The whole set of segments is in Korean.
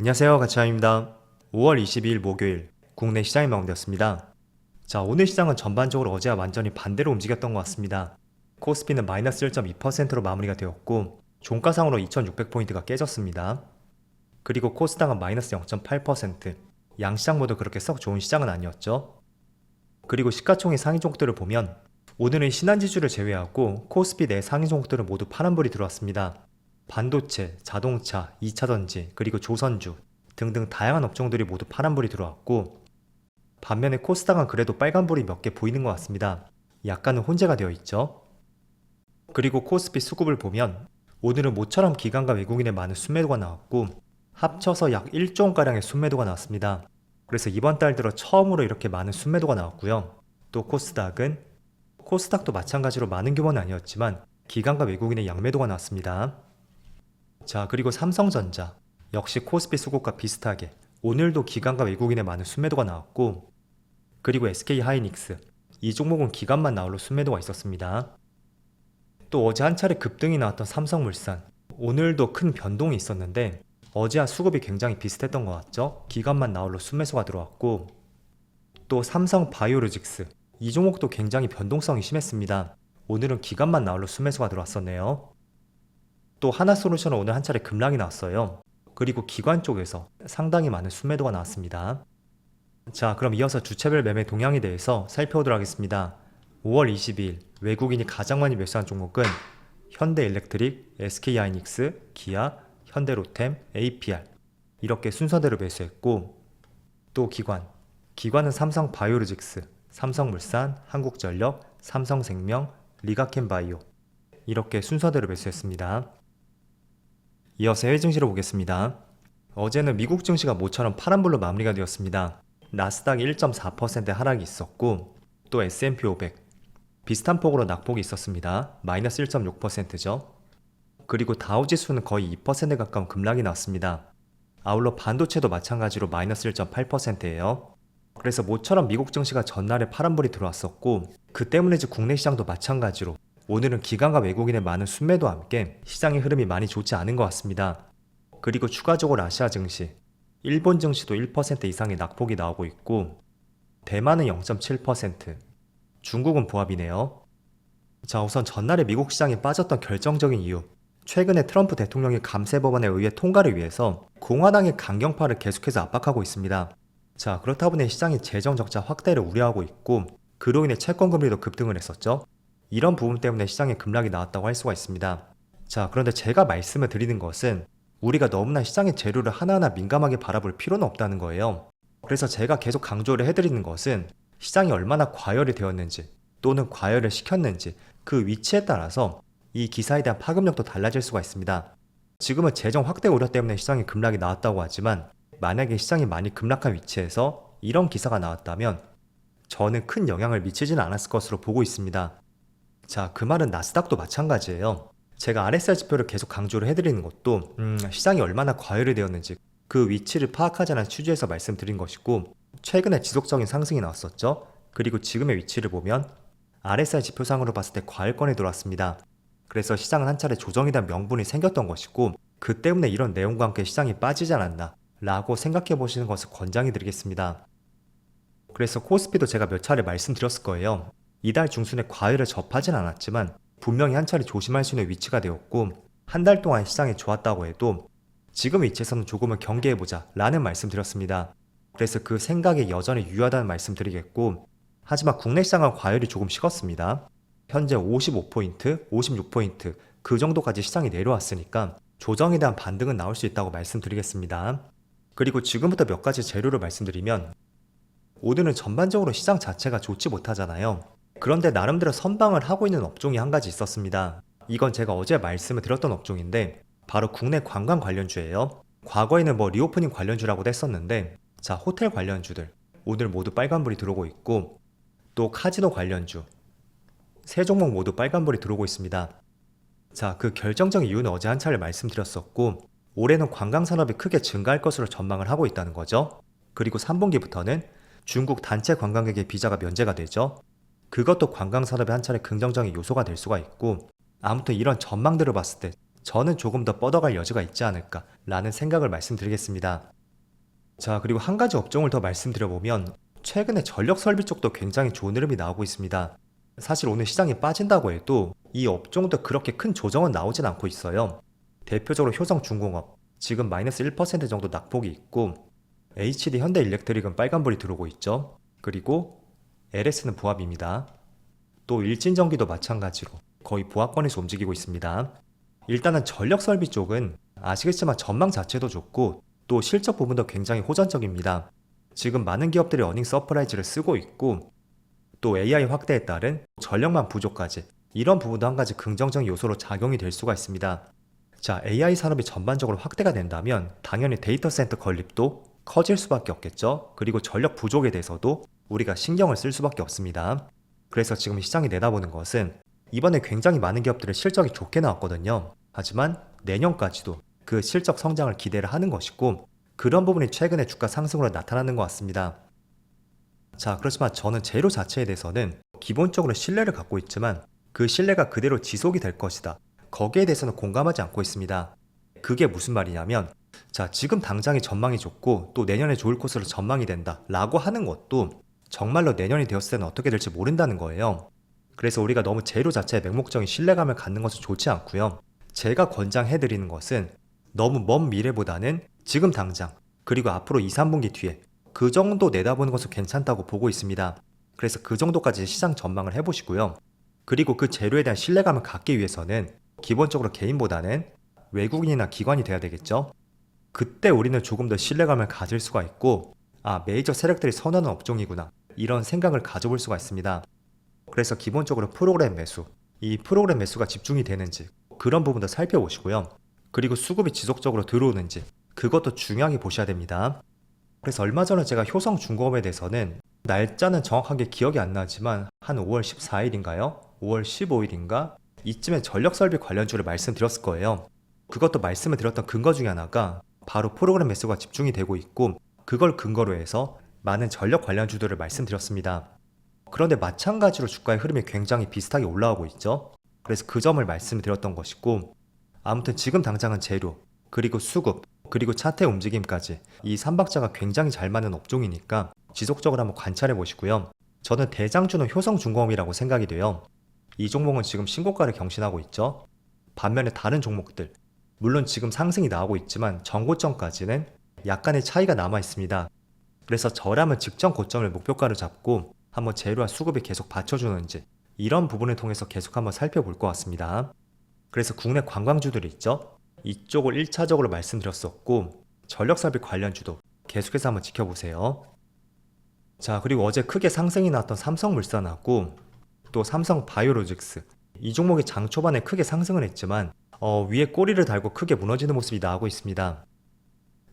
안녕하세요. 가치아입니다. 5월 22일 목요일 국내 시장이 마감되었습니다. 자, 오늘 시장은 전반적으로 어제와 완전히 반대로 움직였던 것 같습니다. 코스피는 마이너스 1.2%로 마무리가 되었고 종가상으로 2600포인트가 깨졌습니다. 그리고 코스닥은 마이너스 0.8%. 양시장 모두 그렇게 썩 좋은 시장은 아니었죠. 그리고 시가총액 상위 종목들을 보면 오늘은 신한지주를 제외하고 코스피 내 상위 종목들은 모두 파란불이 들어왔습니다. 반도체, 자동차, 2차전지, 그리고 조선주 등등 다양한 업종들이 모두 파란불이 들어왔고 반면에 코스닥은 그래도 빨간불이 몇 개 보이는 것 같습니다. 약간은 혼재가 되어 있죠. 그리고 코스피 수급을 보면 오늘은 모처럼 기관과 외국인의 많은 순매도가 나왔고 합쳐서 약 1조 원가량의 순매도가 나왔습니다. 그래서 이번 달 들어 처음으로 이렇게 많은 순매도가 나왔고요. 또 코스닥은 코스닥도 마찬가지로 많은 규모는 아니었지만 기관과 외국인의 양매도가 나왔습니다. 자, 그리고 삼성전자 역시 코스피 수급과 비슷하게 오늘도 기관과 외국인의 많은 순매도가 나왔고 그리고 SK 하이닉스 이 종목은 기관만 나올로 순매도가 있었습니다. 또 어제 한 차례 급등이 나왔던 삼성물산 오늘도 큰 변동이 있었는데 어제와 수급이 굉장히 비슷했던 것 같죠? 기관만 나올로 순매수가 들어왔고 또 삼성 바이오로직스 이 종목도 굉장히 변동성이 심했습니다. 오늘은 기관만 나올로 순매수가 들어왔었네요. 또 하나솔루션은 오늘 한 차례 급락이 나왔어요. 그리고 기관 쪽에서 상당히 많은 순매도가 나왔습니다. 자, 그럼 이어서 주체별 매매 동향에 대해서 살펴보도록 하겠습니다. 5월 22일 외국인이 가장 많이 매수한 종목은 현대일렉트릭, SK하이닉스, 기아, 현대로템, APR 이렇게 순서대로 매수했고 또 기관, 기관은 삼성 바이오로직스, 삼성물산, 한국전력, 삼성생명, 리가켄바이오 이렇게 순서대로 매수했습니다. 이어서 해외 증시를 보겠습니다. 어제는 미국 증시가 모처럼 파란불로 마무리가 되었습니다. 나스닥이 1.4% 하락이 있었고 또 S&P 500 비슷한 폭으로 낙폭이 있었습니다. 마이너스 1.6%죠. 그리고 다우지수는 거의 2% 가까운 급락이 나왔습니다. 아울러 반도체도 마찬가지로 마이너스 1.8%예요. 그래서 모처럼 미국 증시가 전날에 파란불이 들어왔었고 그 때문인지 국내 시장도 마찬가지로 오늘은 기관과 외국인의 많은 순매도와 함께 시장의 흐름이 많이 좋지 않은 것 같습니다. 그리고 추가적으로 아시아 증시, 일본 증시도 1% 이상의 낙폭이 나오고 있고 대만은 0.7%, 중국은 보합이네요. 자, 우선 전날에 미국 시장이 빠졌던 결정적인 이유. 최근에 트럼프 대통령이 감세 법안의 의회 통과를 위해서 공화당의 강경파를 계속해서 압박하고 있습니다. 자, 그렇다 보니 시장이 재정 적자 확대를 우려하고 있고 그로 인해 채권 금리도 급등을 했었죠. 이런 부분 때문에 시장에 급락이 나왔다고 할 수가 있습니다. 자, 그런데 제가 말씀을 드리는 것은 우리가 너무나 시장의 재료를 하나하나 민감하게 바라볼 필요는 없다는 거예요. 그래서 제가 계속 강조를 해드리는 것은 시장이 얼마나 과열이 되었는지 또는 과열을 시켰는지 그 위치에 따라서 이 기사에 대한 파급력도 달라질 수가 있습니다. 지금은 재정 확대 우려 때문에 시장이 급락이 나왔다고 하지만 만약에 시장이 많이 급락한 위치에서 이런 기사가 나왔다면 저는 큰 영향을 미치지는 않았을 것으로 보고 있습니다. 자, 그 말은 나스닥도 마찬가지예요. 제가 RSI 지표를 계속 강조를 해드리는 것도 음, 시장이 얼마나 과열이 되었는지 그 위치를 파악하자는 취지에서 말씀드린 것이고 최근에 지속적인 상승이 나왔었죠. 그리고 지금의 위치를 보면 RSI 지표상으로 봤을 때 과열권에 들어왔습니다. 그래서 시장은 한 차례 대한 명분이 생겼던 것이고 그 때문에 이런 내용과 함께 시장이 빠지지 않았나 라고 생각해 보시는 것을 권장해 드리겠습니다. 그래서 코스피도 제가 몇 차례 말씀드렸을 거예요. 이달 중순에 과열을 접하진 않았지만 분명히 한 차례 조심할 수 있는 위치가 되었고 한 달 동안 시장이 좋았다고 해도 지금 위치에서는 조금은 경계해보자 라는 말씀 드렸습니다. 그래서 그 생각이 여전히 유효하다는 말씀 드리겠고 하지만 국내 시장은 과열이 조금 식었습니다. 현재 55포인트, 56포인트 그 정도까지 시장이 내려왔으니까 조정에 대한 반등은 나올 수 있다고 말씀드리겠습니다. 그리고 지금부터 몇 가지 재료를 말씀드리면 오늘은 전반적으로 시장 자체가 좋지 못하잖아요. 그런데 나름대로 선방을 하고 있는 업종이 한 가지 있었습니다. 이건 제가 어제 말씀을 드렸던 업종인데 바로 국내 관광 관련주예요. 과거에는 뭐 리오프닝 관련주라고도 했었는데 자 호텔 관련주들 오늘 모두 빨간불이 들어오고 있고 또 카지노 관련주 세 종목 모두 빨간불이 들어오고 있습니다. 자 그 결정적인 이유는 어제 한 차례 말씀드렸었고 올해는 관광 산업이 크게 증가할 것으로 전망을 하고 있다는 거죠. 그리고 3분기부터는 중국 단체 관광객의 비자가 면제가 되죠. 그것도 관광 산업의 한 차례 긍정적인 요소가 될 수가 있고 아무튼 이런 전망들을 봤을 때 저는 조금 더 뻗어갈 여지가 있지 않을까라는 생각을 말씀드리겠습니다. 자, 그리고 한 가지 업종을 더 말씀드려보면 최근에 전력 설비 쪽도 굉장히 좋은 흐름이 나오고 있습니다. 사실 오늘 시장이 빠진다고 해도 이 업종도 그렇게 큰 조정은 나오진 않고 있어요. 대표적으로 효성중공업 지금 마이너스 1% 정도 낙폭이 있고 HD 현대일렉트릭은 빨간불이 들어오고 있죠. 그리고 LS는 부합입니다. 또 일진전기도 마찬가지로 거의 부합권에서 움직이고 있습니다. 일단은 전력 설비 쪽은 아시겠지만 전망 자체도 좋고 또 실적 부분도 굉장히 호전적입니다. 지금 많은 기업들이 어닝 서프라이즈를 쓰고 있고 또 AI 확대에 따른 전력만 부족까지 이런 부분도 한 가지 긍정적 요소로 작용이 될 수가 있습니다. 자, AI 산업이 전반적으로 확대가 된다면 당연히 데이터 센터 건립도 커질 수밖에 없겠죠. 그리고 전력 부족에 대해서도 우리가 신경을 쓸 수밖에 없습니다. 그래서 지금 시장이 내다보는 것은 이번에 굉장히 많은 기업들의 실적이 좋게 나왔거든요. 하지만 내년까지도 그 실적 성장을 기대를 하는 것이고 그런 부분이 최근에 주가 상승으로 나타나는 것 같습니다. 자, 그렇지만 저는 재료 자체에 대해서는 기본적으로 신뢰를 갖고 있지만 그 신뢰가 그대로 지속이 될 것이다. 거기에 대해서는 공감하지 않고 있습니다. 그게 무슨 말이냐면 자, 지금 당장의 전망이 좋고 또 내년에 좋을 것으로 전망이 된다. 라고 하는 것도 정말로 내년이 되었을 때는 어떻게 될지 모른다는 거예요. 그래서 우리가 너무 재료 자체에 맹목적인 신뢰감을 갖는 것은 좋지 않고요. 제가 권장해드리는 것은 너무 먼 미래보다는 지금 당장 그리고 앞으로 2, 3분기 뒤에 그 정도 내다보는 것은 괜찮다고 보고 있습니다. 그래서 그 정도까지 시장 전망을 해보시고요. 그리고 그 재료에 대한 신뢰감을 갖기 위해서는 기본적으로 개인보다는 외국인이나 기관이 돼야 되겠죠. 그때 우리는 조금 더 신뢰감을 가질 수가 있고, 아, 메이저 세력들이 선호하는 업종이구나. 이런 생각을 가져볼 수가 있습니다. 그래서 기본적으로 프로그램 매수, 이 프로그램 매수가 집중이 되는지 그런 부분도 살펴보시고요. 그리고 수급이 지속적으로 들어오는지 그것도 중요하게 보셔야 됩니다. 그래서 얼마 전에 제가 효성중공업에 대해서는 날짜는 정확하게 기억이 안 나지만 한 5월 14일인가요? 5월 15일인가? 이쯤에 전력설비 관련주를 말씀드렸을 거예요. 그것도 말씀을 드렸던 근거 중에 하나가 바로 프로그램 매수가 집중이 되고 있고 그걸 근거로 해서 많은 전력 관련 주들을 말씀드렸습니다. 그런데 마찬가지로 주가의 흐름이 굉장히 비슷하게 올라오고 있죠. 그래서 그 점을 말씀드렸던 것이고 아무튼 지금 당장은 재료 그리고 수급 그리고 차트 움직임까지 이 3박자가 굉장히 잘 맞는 업종이니까 지속적으로 한번 관찰해 보시고요. 저는 대장주는 효성중공업이라고 생각이 돼요. 이 종목은 지금 신고가를 경신하고 있죠. 반면에 다른 종목들 물론 지금 상승이 나오고 있지만 전고점까지는 약간의 차이가 남아 있습니다. 그래서 저라면 직전 고점을 목표가로 잡고 한번 재료와 수급이 계속 받쳐주는지 이런 부분을 통해서 계속 한번 살펴볼 것 같습니다. 그래서 국내 관광주들이 있죠. 이쪽을 1차적으로 말씀드렸었고 전력사비 관련주도 계속해서 한번 지켜보세요. 자 그리고 어제 크게 상승이 나왔던 삼성물산하고 또 삼성바이오로직스 이 종목이 장 초반에 크게 상승을 했지만 어, 위에 꼬리를 달고 크게 무너지는 모습이 나오고 있습니다.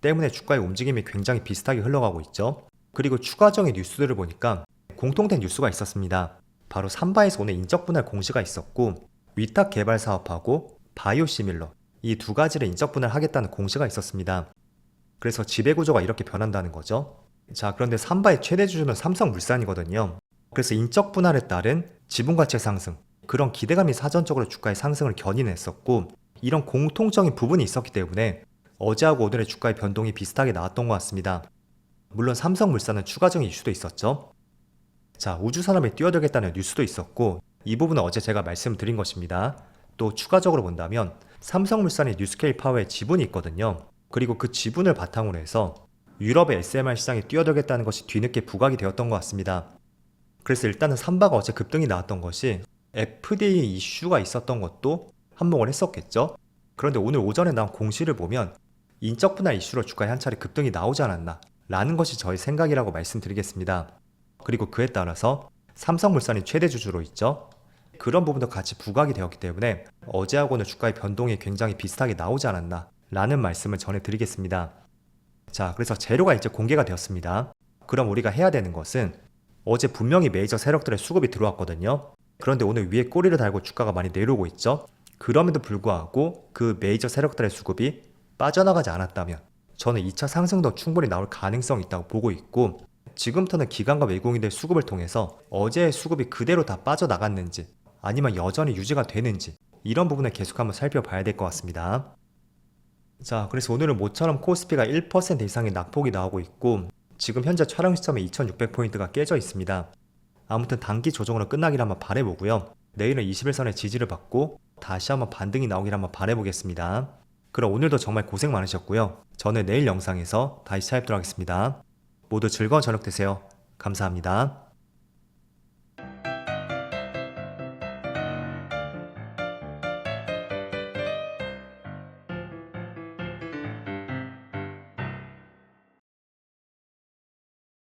때문에 주가의 움직임이 굉장히 비슷하게 흘러가고 있죠. 그리고 추가적인 뉴스들을 보니까 공통된 뉴스가 있었습니다. 바로 삼바에서 오늘 인적 분할 공시가 있었고 위탁 개발 사업하고 바이오 시밀러 이 두 가지를 인적 분할 하겠다는 공시가 있었습니다. 그래서 지배 구조가 이렇게 변한다는 거죠. 자, 그런데 삼바의 최대 주주는 삼성물산이거든요. 그래서 인적 분할에 따른 지분 가치 상승 그런 기대감이 사전적으로 주가의 상승을 견인했었고 이런 공통적인 부분이 있었기 때문에 어제하고 오늘의 주가의 변동이 비슷하게 나왔던 것 같습니다. 물론 삼성물산은 추가적인 이슈도 있었죠. 자, 우주 산업에 뛰어들겠다는 뉴스도 있었고 이 부분은 어제 제가 말씀드린 것입니다. 또 추가적으로 본다면 삼성물산이 뉴스케일 파워에 지분이 있거든요. 그리고 그 지분을 바탕으로 해서 유럽의 SMR 시장에 뛰어들겠다는 것이 뒤늦게 부각이 되었던 것 같습니다. 그래서 일단은 삼바가 어제 급등이 나왔던 것이 FDA 이슈가 있었던 것도 한몫을 했었겠죠. 그런데 오늘 오전에 나온 공시를 보면 인적 분할 이슈로 주가에 한 차례 급등이 나오지 않았나 라는 것이 저의 생각이라고 말씀드리겠습니다. 그리고 그에 따라서 삼성물산이 최대 주주로 있죠. 그런 부분도 같이 부각이 되었기 때문에 어제하고는 주가의 변동이 굉장히 비슷하게 나오지 않았나 라는 말씀을 전해드리겠습니다. 자, 그래서 재료가 이제 공개가 되었습니다. 그럼 우리가 해야 되는 것은 어제 분명히 메이저 세력들의 수급이 들어왔거든요. 그런데 오늘 위에 꼬리를 달고 주가가 많이 내려오고 있죠. 그럼에도 불구하고 그 메이저 세력들의 수급이 빠져나가지 않았다면 저는 2차 상승도 충분히 나올 가능성이 있다고 보고 있고 지금부터는 기관과 외국인들 수급을 통해서 어제의 수급이 그대로 다 빠져나갔는지 아니면 여전히 유지가 되는지 이런 부분을 계속 한번 살펴봐야 될 것 같습니다. 자, 그래서 오늘은 모처럼 코스피가 1% 이상의 낙폭이 나오고 있고 지금 현재 촬영 시점에 2600포인트가 깨져 있습니다. 아무튼 단기 조정으로 끝나길 한번 바래보고요. 내일은 21선의 지지를 받고 다시 한번 반등이 나오길 한번 바래보겠습니다. 그럼 오늘도 정말 고생 많으셨고요. 저는 내일 영상에서 다시 찾아뵙도록 하겠습니다. 모두 즐거운 저녁 되세요. 감사합니다.